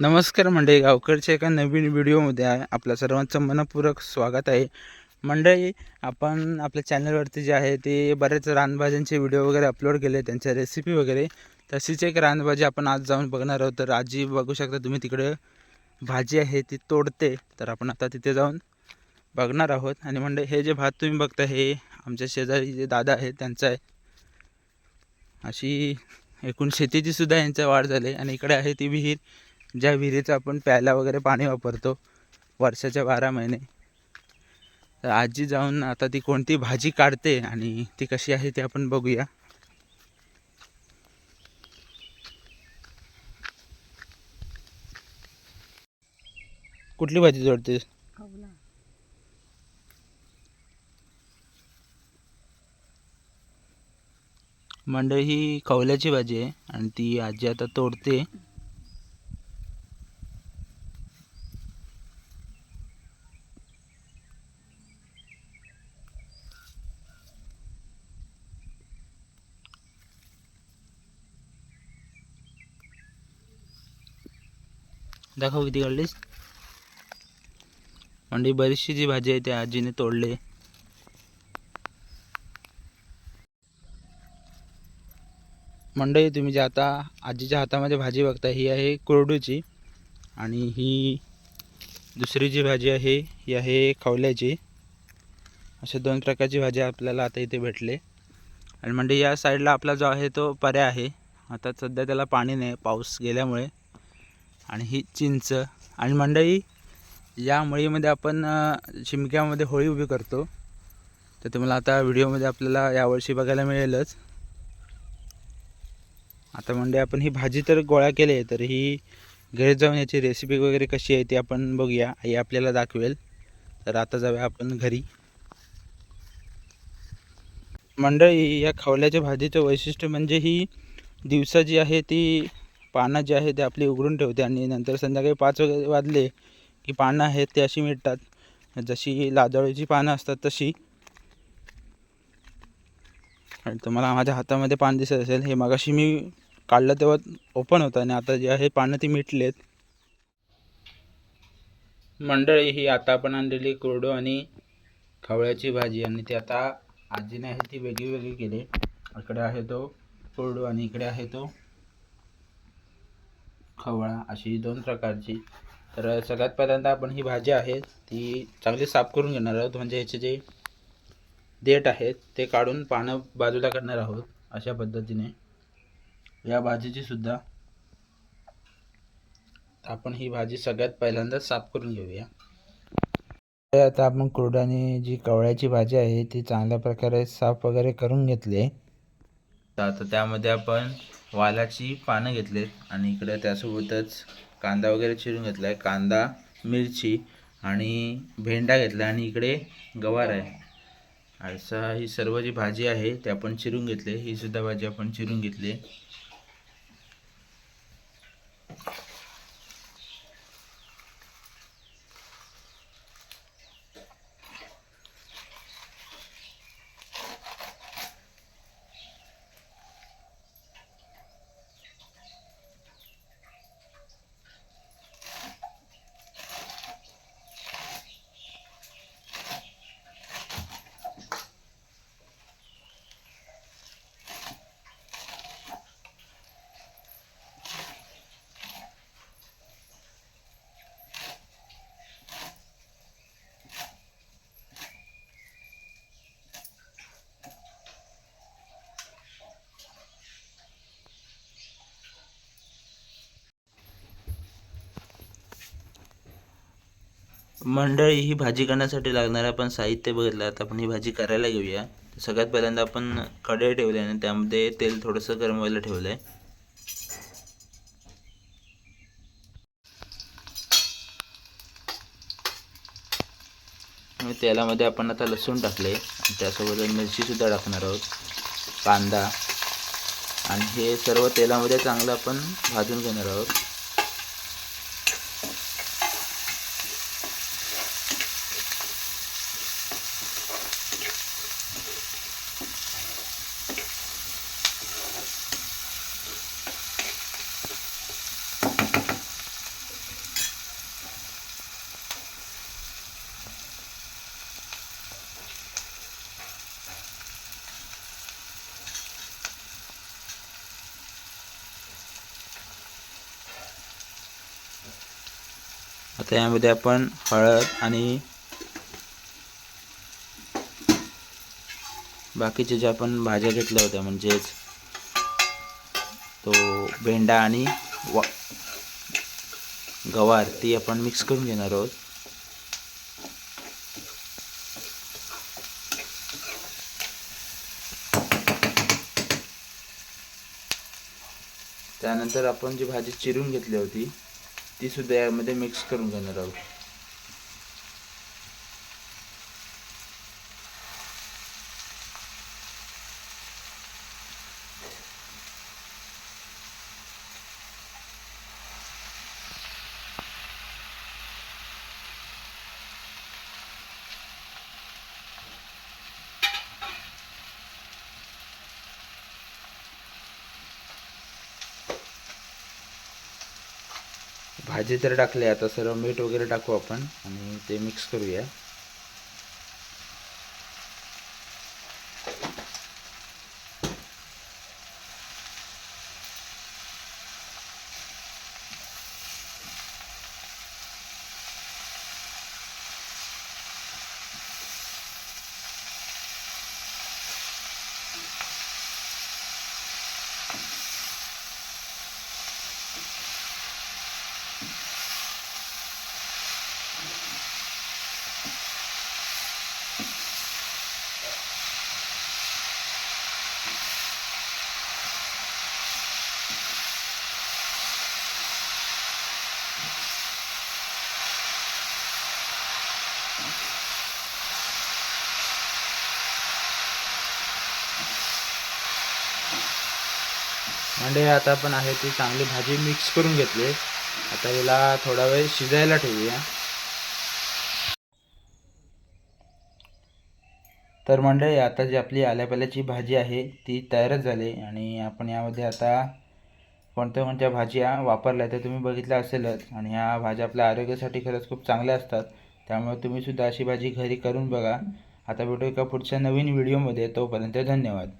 नमस्कार मंडळी गावकडच्या एका नवीन व्हिडिओमध्ये आहे आपल्या सर्वांचं मनपूर्वक स्वागत आहे. मंडळी आपण आपल्या चॅनलवरती जे आहे ते बरेच रानभाज्यांचे व्हिडिओ वगैरे अपलोड केले त्यांच्या रेसिपी वगैरे. तशीच एक रानभाजी आपण आज जाऊन बघणार आहोत. तर आजी बघू शकता तुम्ही तिकडे भाजी आहे ती तोडते. तर आपण आता तिथे जाऊन बघणार आहोत. आणि मंडळी हे जे भात तुम्ही बघता हे आमच्या शेजारी जे दादा आहेत त्यांचं आहे. अशी एकूण शेतीची सुद्धा यांचा वाढ झाली आणि इकडे आहे ती विहीर. ज्या विहिरीचं आपण प्यायला वगैरे पाणी वापरतो वर्षाच्या बारा महिने. तर आजी जाऊन आता ती कोणती भाजी काढते आणि ती कशी आहे ते आपण बघूया. कुठली भाजी जोडतेस? मंडळी ही कवल्याची भाजी आहे आणि ती आजी आता तोडते. दाखव किती काढलीस. म्हणजे बरीचशी जी भाजी आहे ती आजीने तोडले. मंडळी तुम्ही जे आता आजीच्या हातामध्ये भाजी बघता ही आहे कोरडूची आणि ही दुसरी जी भाजी आहे ही आहे खवल्याची. अशा दोन प्रकारची भाजी आपल्याला आता इथे भेटले. आणि म्हणजे या साईडला आपला जो आहे तो पर्या आहे. आता सध्या त्याला पाणी नाही पाऊस गेल्यामुळे. आणि ही चिंच. आणि मंडई या मळीमध्ये आपण शिमक्यामध्ये होळी उभी करतो. तर तुम्हाला आता व्हिडिओमध्ये आपल्याला यावर्षी बघायला मिळेलच. आता म्हणजे आपण ही भाजी तर गोळा केली आहे तर ही घरी जाऊन याची रेसिपी वगैरे कशी आहे ती आपण बघूया. आई आपल्याला दाखवेल. तर आता जाऊया आपण घरी. मंडळी या खवल्याच्या भाजीचं वैशिष्ट्य म्हणजे ही दिवसा जी आहे ती पानं जी आहे ती आपली उघडून ठेवते आणि नंतर संध्याकाळी पाच वगैरे वाजले की पानं आहेत ते अशी मिळतात जशी लाजळीची पानं असतात तशी. तुम्हाला माझ्या हातामध्ये पान दिसत असेल हे मगाशी मी काढलं तेव्हा ओपन होतं आणि आता जे आहे पानं ती मिटलेत. मंडळी ही आता आपण आणलेली कोरडो आणि खवळ्याची भाजी आणि ती आता आजीने आहे ती वेगळी वेगळी केली. इकडे आहे तो कोरडो आणि इकडे आहे तो खवळा अशी दोन प्रकारची. तर सगळ्यात पहिल्यांदा आपण ही भाजी आहे ती चांगली साफ करून घेणार आहोत. म्हणजे ह्याचे जे देठ आहेत ते काढून पानं बाजूला करणार आहोत अशा पद्धतीने. या भाजीची सुद्धा आपण ही भाजी सगळ्यात पहिल्यांदा साफ करून घेऊया. तर आता आपण कुरडाने जी कवळ्याची भाजी आहे ती चांगल्या प्रकारे साफ वगैरे करून घेतली तर आता त्यामध्ये आपण वालाची पानं घेतलेत आणि इकडं त्यासोबतच कांदा वगैरे चिरून घेतला आहे कांदा मिरची आणि भेंडा घेतला आणि इकडे गवार आहे. असा ही सर्व जी भाजी आहे ती आपण चिरून घेतले. ही सुद्धा भाजी आपण चिरून घेतली. मंडळी ही भाजी करण्यासाठी लागणारं आपण साहित्य बघितलं. आता आपण ही भाजी करायला घेऊया. सगळ्यात पहिल्यांदा आपण कढई ठेवली आणि त्यामध्ये तेल थोडंसं गरम व्हायला ठेवलं आहे तेलामध्ये आपण आता लसूण टाकले त्यासोबत मिरचीसुद्धा टाकणार आहोत. कांदा. आणि हे सर्व तेलामध्ये चांगलं आपण भाजून घेणार आहोत. आता यामध्ये आपण हळद आणि बाकीचे जे आपण भाज्या घेतल्या होत्या म्हणजेच तो भेंडा आणि वा गवार ती आपण मिक्स करून घेणार आहोत. त्यानंतर आपण जी भाजी चिरून घेतली होती ती सुद्धा यामध्ये मिक्स करून घेणार आहोत भाजी तर टाकली आता सर्व मीठ वगैरे टाकू आपण आणि ते मिक्स करूया. म्हणजे आता पण आहे ती चांगली भाजी मिक्स करून घेतली. आता हिला थोडा वेळ शिजायला ठेवूया. तर मंडळी आता जी आपली आल्यापाल्याची भाजी आहे ती तयारच झाली. आणि आपण यामध्ये आता कोणत्या कोणत्या भाज्या वापरल्या त्या तुम्ही बघितल्या असेलच. आणि ह्या भाज्या आपल्या आरोग्यासाठी खरंच खूप चांगल्या असतात. त्यामुळे तुम्ही सुद्धा अशी भाजी घरी करून बघा. आता भेटू एका पुढच्या नवीन व्हिडिओमध्ये तोपर्यंत धन्यवाद.